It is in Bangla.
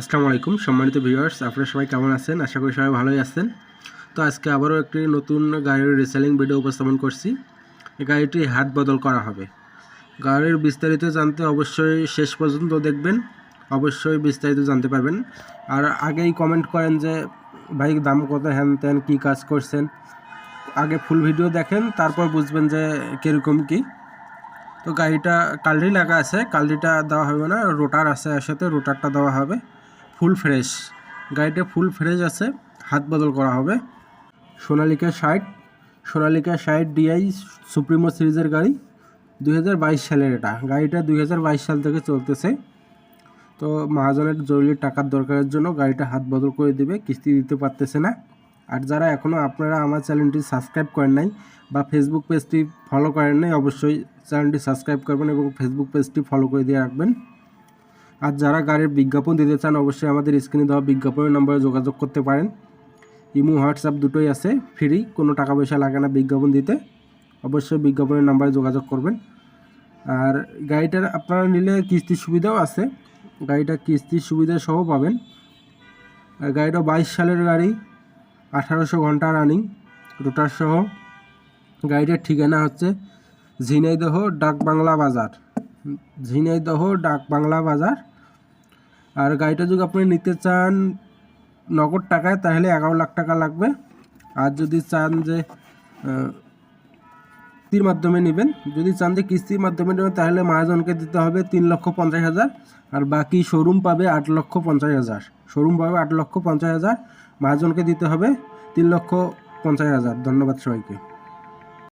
আসসালামু আলাইকুম, সম্মানিত ভিউয়ার্স আপনারা সবাই কেমন আছেন? আশা করি সবাই ভালোই আছেন। তো আজকে আবারও একটি নতুন গাড়ির রিসেলিং ভিডিও উপস্থাপন করছি। এই গাড়িটি হাত বদল করা হবে। গাড়ির বিস্তারিত জানতে অবশ্যই শেষ পর্যন্ত দেখবেন। অবশ্যই বিস্তারিত জানতে পারবেন। আর আগেই কমেন্ট করেন যে, ভাই, দাম কত? হ্যান ত্যান, কী কাজ করছেন? আগে ফুল ভিডিও দেখেন, তারপর বুঝবেন যে কীরকম কী। তো গাড়িটা কালরি লাগা আছে। কালরিটা দেওয়া হবে না রোটার আছে সাথে রোটারটা দেওয়া হবে। Full fresh. গাড়িটা ফুল ফ্রেশ আছে, হাত বদল করা হবে। সোনালিকা ষাট সোনালিকা ষাট ডিআই সুপ্রিমো সিরিজের গাড়ি দু হাজার বাইশ সালের এটা। গাড়িটা দুই হাজার বাইশ সাল থেকে চলতেছে। তো মহাজনের জরুরি টাকার দরকারের জন্য গাড়িটা হাত বদল করে দিবে, কিস্তি দিতে পারতেছে না। আর যারা এখনও আপনারা আমার চ্যানেলটি সাবস্ক্রাইব করেন নাই বা ফেসবুক পেজটি ফলো করেন নাই, অবশ্যই চ্যানেলটি সাবস্ক্রাইব করবেন এবং ফেসবুক পেজটি ফলো করে দিয়ে রাখবেন। আর যারা গাড়ির বিজ্ঞাপন দিতে চান, অবশ্যই আমাদের স্ক্রিনে দেওয়া বিজ্ঞাপনের নম্বরে যোগাযোগ করতে পারেন। ইমো, হোয়াটসঅ্যাপ দুটোই আছে, ফ্রি, কোনো টাকা পয়সা লাগে না বিজ্ঞাপন দিতে। অবশ্যই বিজ্ঞাপনের নাম্বারে যোগাযোগ করবেন। আর গাড়িটার আপনারা নিলে কিস্তির সুবিধাও আছে। গাড়িটা কিস্তির সুবিধা সহ পাবেন। গাড়িটা বাইশ সালের গাড়ি, আঠারোশো ঘণ্টা রানিং, রোটার সহ। গাড়িটার ঠিকানা হচ্ছে ঝিনাইদহ ডাক বাংলা বাজার। ঝিনাইদহ ডাক বাংলা বাজার। আর গাড়িটা যদি আপনি নিতে চান নগদ টাকায়, তাহলে এগারো লাখ টাকা লাগবে। আর যদি চান যে কিস্তির মাধ্যমে নেবেন, যদি চান যে কিস্তির মাধ্যমে নেবেন, তাহলে মহাজনকে দিতে হবে তিন লক্ষ পঞ্চাশ হাজার। আর বাকি শোরুম পাবে আট লক্ষ পঞ্চাশ হাজার। শোরুম পাবে আট লক্ষ পঞ্চাশ হাজার, মহাজনকে দিতে হবে তিন লক্ষ পঞ্চাশ হাজার। ধন্যবাদ সবাইকে।